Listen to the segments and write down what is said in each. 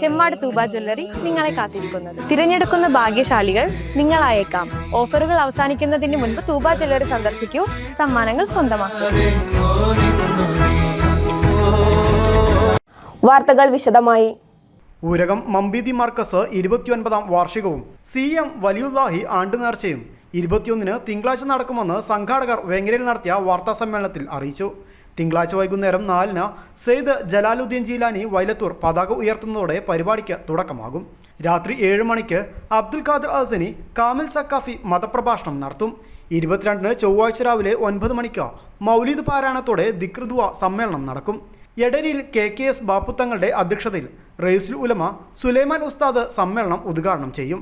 Chemmad Thooba jewellery നിങ്ങളെ കാത്തിരിക്കുന്നത്. തിരഞ്ഞെടുക്കുന്ന ഭാഗ്യശാലികൾ നിങ്ങളായേക്കാം. ഓഫറുകൾ അവസാനിക്കുന്നതിന് മുൻപ് തൂബ ജ്വല്ലറി സന്ദർശിക്കൂ. സമ്മാനങ്ങൾ സ്വന്തമാക്കൂ. വാർത്തകൾ വിശദമായി. ഊരകം മമ്പീതി മാർക്കസ് ഇരുപത്തിയൊൻപതാം വാർഷികവും സി എം വലിയുല്ലാഹി ആണ്ട് നേർച്ചയും ഇരുപത്തിയൊന്നിന് തിങ്കളാഴ്ച നടക്കുമെന്ന് സംഘാടകർ വെങ്കരയിൽ നടത്തിയ വാർത്താ സമ്മേളനത്തിൽ അറിയിച്ചു. തിങ്കളാഴ്ച വൈകുന്നേരം നാലിന് സെയ്ദ് ജലാലുദ്ദീൻ ജീലാനി വൈലത്തൂർ പതാക ഉയർത്തുന്നതോടെ പരിപാടിക്ക് തുടക്കമാകും. രാത്രി ഏഴ് മണിക്ക് അബ്ദുൽ ഖാദർ അസനി കാമിൽ സക്കാഫി മതപ്രഭാഷണം നടത്തും. ഇരുപത്തിരണ്ടിന് ചൊവ്വാഴ്ച രാവിലെ ഒൻപത് മണിക്ക് മൗലീദ് പാരായണത്തോടെ ദിക്രുദ്വ സമ്മേളനം നടക്കും. എടരിയിൽ കെ കെ എസ് ബാപ്പുത്തങ്ങളുടെ അധ്യക്ഷതയിൽ റയീസുൽ ഉലമ സുലൈമാൻ ഉസ്താദ് സമ്മേളനം ഉദ്ഘാടനം ചെയ്യും.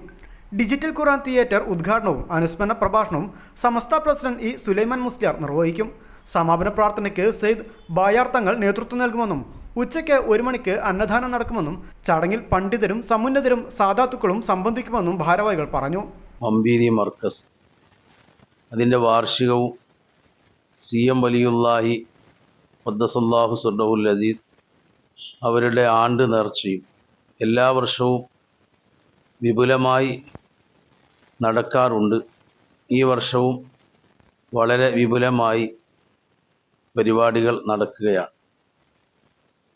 ഡിജിറ്റൽ ഖുറാൻ തിയേറ്റർ ഉദ്ഘാടനവും അനുസ്മരണ പ്രഭാഷണവും സമസ്ത പ്രസിഡന്റ് ഇ സുലൈമാൻ മുസ്ലിയാർ നിർവഹിക്കും. സമാപന പ്രാർത്ഥനയ്ക്ക് സെയ്ദ് ബായാർ തങ്ങൾ നേതൃത്വം നൽകുമെന്നും ഉച്ചയ്ക്ക് ഒരു മണിക്ക് അന്നദാനം നടക്കുമെന്നും ചടങ്ങിൽ പണ്ഡിതരും സമുന്നതരും സാധാത്തുക്കളും സംബന്ധിക്കുമെന്നും ഭാരവാഹികൾ പറഞ്ഞു. മർക്കസ്. അതിന്റെ വാർഷികവും സി എം വലിയുല്ലാഹി മദ്ദസല്ലാഹു സുഡഹുൽ അസീദ് അവരുടെ ആണ്ട് നേർച്ചയും എല്ലാ വർഷവും വിപുലമായി നടക്കാറുണ്ട്. ഈ വർഷവും വളരെ വിപുലമായി പരിപാടികൾ നടക്കുകയാണ്.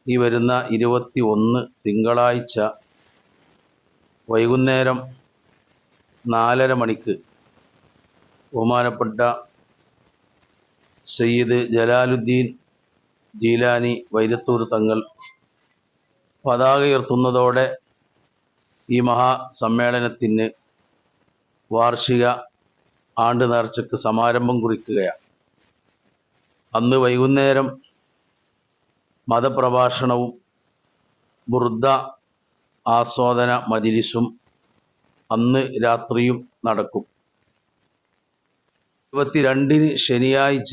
ഈ വരുന്ന ഇരുപത്തി ഒന്ന് തിങ്കളാഴ്ച വൈകുന്നേരം നാലര മണിക്ക് ബഹുമാനപ്പെട്ട സയ്യിദ് ജലാലുദ്ദീൻ ജീലാനി വൈരത്തൂർ തങ്ങൾ പതാക ഉയർത്തുന്നതോടെ ഈ മഹാസമ്മേളനത്തിന് വാർഷിക ആണ്ട് നേർച്ചയ്ക്ക് സമാരംഭം കുറിക്കുകയാണ്. അന്ന് വൈകുന്നേരം മതപ്രഭാഷണവും ബുർദ ആസ്വാദന മജിലിസും അന്ന് രാത്രിയും നടക്കും. ഇരുപത്തിരണ്ടിന് ശനിയാഴ്ച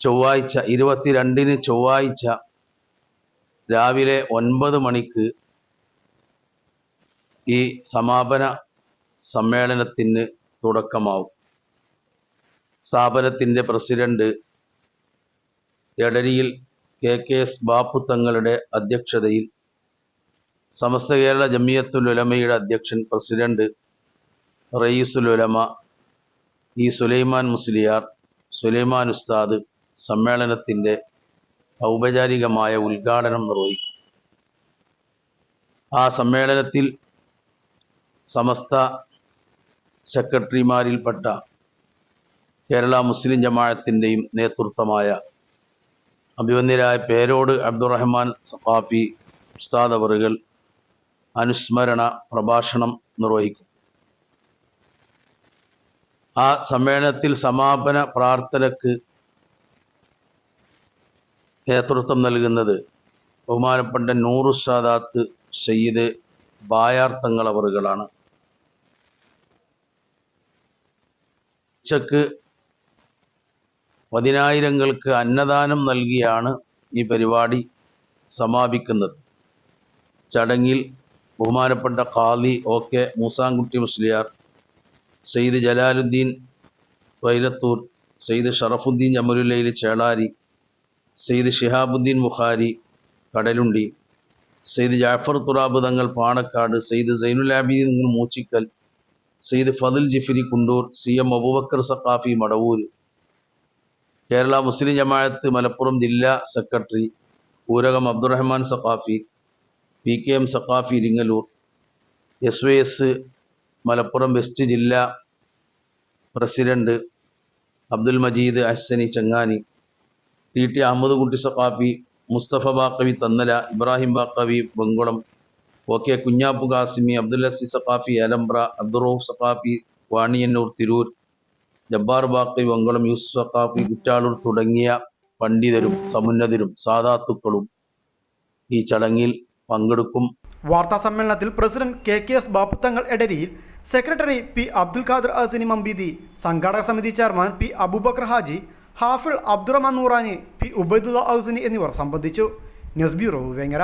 ചൊവ്വാഴ്ച ഇരുപത്തിരണ്ടിന് ചൊവ്വാഴ്ച രാവിലെ ഒൻപത് മണിക്ക് ഈ സമാപന സമ്മേളനത്തിന് തുടക്കമാവും. സ്ഥാപനത്തിന്റെ പ്രസിഡന്റ് എടരിയിൽ കെ കെ എസ് ബാപ്പു തങ്ങളുടെ അധ്യക്ഷതയിൽ സമസ്ത കേരള ജമിയത്തുൽ ഉലമയുടെ അധ്യക്ഷൻ പ്രസിഡന്റ് റയീസുൽ ഉലമ ഇ സുലൈമാൻ മുസ്ലിയാർ സുലൈമാൻ ഉസ്താദ് സമ്മേളനത്തിന്റെ ഔപചാരികമായ ഉദ്ഘാടനം നിർവഹിക്കും. ആ സമ്മേളനത്തിൽ സമസ്ത സെക്രട്ടറിമാരിൽപ്പെട്ട കേരള മുസ്ലിം ജമാഅത്തിന്റെയും നേതൃത്വമായ അഭിവന്യരായ പേരോട് അബ്ദുറഹ്മാൻ സഫാഫി ഉസ്താദ് അവറുകൾ അനുസ്മരണ പ്രഭാഷണം നിർവഹിക്കും. ആ സമ്മേളനത്തിൽ സമാപന പ്രാർത്ഥനക്ക് നേതൃത്വം നൽകുന്നത് ബഹുമാനപ്പെട്ട നൂറു സാദാത്ത് സയ്യിദ് ബായാർ തങ്ങൾ അവറുകളാണ്. ഉച്ചയ്ക്ക് പതിനായിരങ്ങൾക്ക് അന്നദാനം നൽകിയാണ് ഈ പരിപാടി സമാപിക്കുന്നത്. ചടങ്ങിൽ ബഹുമാനപ്പെട്ട Qadi O K Moosankutty Musliyar Sayyid Jalaluddeen Vailathur Sayyid Sharafuddeen Jamalullaili Chelari Sayyid Shihabuddeen Bukhari Kadalundi Sayyid Jafar Thurab Thangal Panakkad Sayyid Zainul Abideen Moochikkal Sayyid Fazal Jifri Kundoor C M Abubakar Saqafi Madavoor Kerala Muslim Jamaath Malappuram ജില്ലാ secretary Oorakam Abdurahman Saqafi P K M Saqafi Iringallur S Y S Malappuram west ജില്ലാ president Abdul Majeed Ahsani Changani T T Ahmed Kutty Saqafi Musthafa Baqavi Thannala Ibrahim Baqavi Bangulam O K Kunhappu Qasimi Abdul Azi Saqafi Alambra Abdurauf Saqafi Vaniyannur Tirur Jabbar ബാക്കി വങ്കളം യൂസുഫ് സഖാഫി കുറ്റാളൂർ തുടങ്ങിയ പണ്ഡിതരും സമുന്നതരും സാധാത്തുക്കളും ഈ ചടങ്ങിൽ പങ്കെടുക്കും. വാർത്താ സമ്മേളനത്തിൽ president K K S Bapputhangal എടരിയിൽ secretary P Abdul Khader Ahsani മമ്പീദി സംഘാടക സമിതി chairman P Abubakar Haji Hafiz Abdurahman Noorani P Ubaidulla Ahsani എന്നിവർ സംബന്ധിച്ചു. News bureau Vengara.